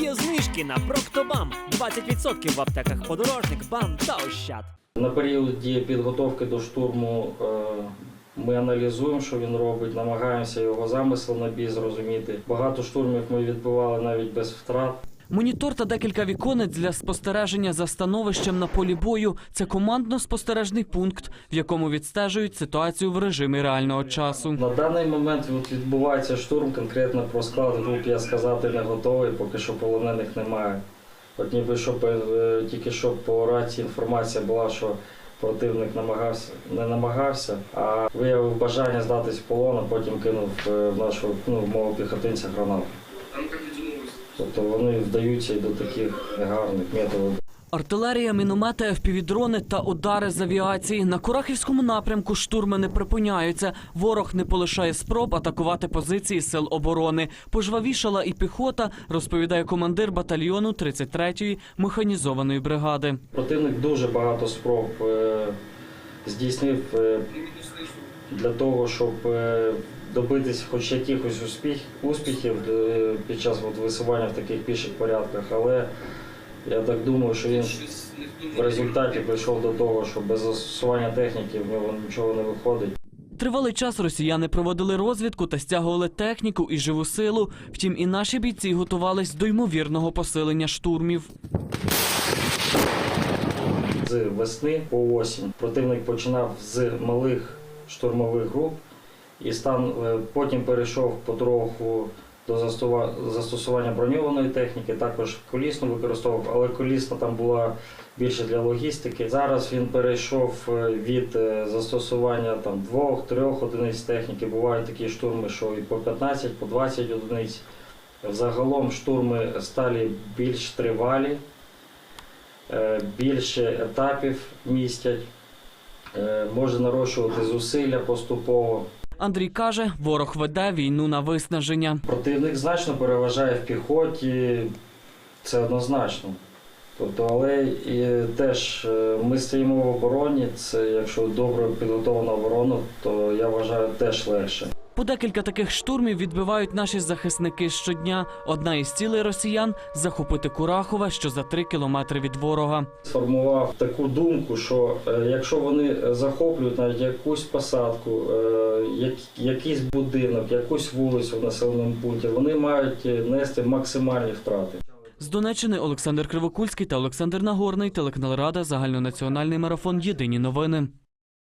Є знижки на Проктобам 20% в аптеках подорожник, бам та ощад. На періоді підготовки до штурму е, ми аналізуємо, що він робить, намагаємося його замисел на бій зрозуміти. Багато штурмів ми відбивали навіть без втрат. Монітор та декілька віконець для спостереження за становищем на полі бою. Це командно-спостережний пункт, в якому відстежують ситуацію в режимі реального часу. На даний момент відбувається штурм. Конкретно про склад груп я сказати не готовий, поки що полонених немає. От ніби щоб е, тільки що по рації інформація була, що противник намагався, не намагався, а виявив бажання здатись в полон, а потім кинув е, в нашу ну, в мого піхотинця гранату. Тобто вони вдаються і до таких негарних методів. Артилерія, міномети, FPV-дрони та удари з авіації. На Курахівському напрямку штурми не припиняються. Ворог не полишає спроб атакувати позиції сил оборони. Пожвавішала і піхота, розповідає командир батальйону 33-ї механізованої бригади. Противник дуже багато спроб е, здійснив е, для того, щоб е, добитись хоч якихось успіх, успіхів е, під час от, висування в таких піших порядках. Але я так думаю, що він в результаті прийшов до того, що без застосування техніки в нього нічого не виходить. Тривалий час росіяни проводили розвідку та стягували техніку і живу силу. Втім, і наші бійці готувались до ймовірного посилення штурмів. З весни по осінь противник починав з малих штурмових груп і стан е, потім перейшов потроху до застосування броньованої техніки, також колісну використовував, але колісна там була більше для логістики. Зараз він перейшов е, від е, застосування там двох-трьох одиниць техніки. Бувають такі штурми, що і по 15, по 20 одиниць. Взагалом штурми стали більш тривалі, більше етапів містять, може нарощувати зусилля поступово. Андрій каже, ворог веде війну на виснаження. Противник значно переважає в піхоті, це однозначно. Тобто, але і теж е, ми стоїмо в обороні. Це якщо добре підготовлена оборона, то я вважаю теж легше. По декілька таких штурмів відбивають наші захисники щодня. Одна із цілей росіян захопити Курахове, що за три кілометри від ворога. Сформував таку думку, що е, якщо вони захоплюють навіть якусь посадку, е, якийсь будинок, якусь вулицю в населеному пункті, вони мають е, нести максимальні втрати. З Донеччини Олександр Кривокульський та Олександр Нагорний, телеканал Рада, загальнонаціональний марафон. Єдині новини.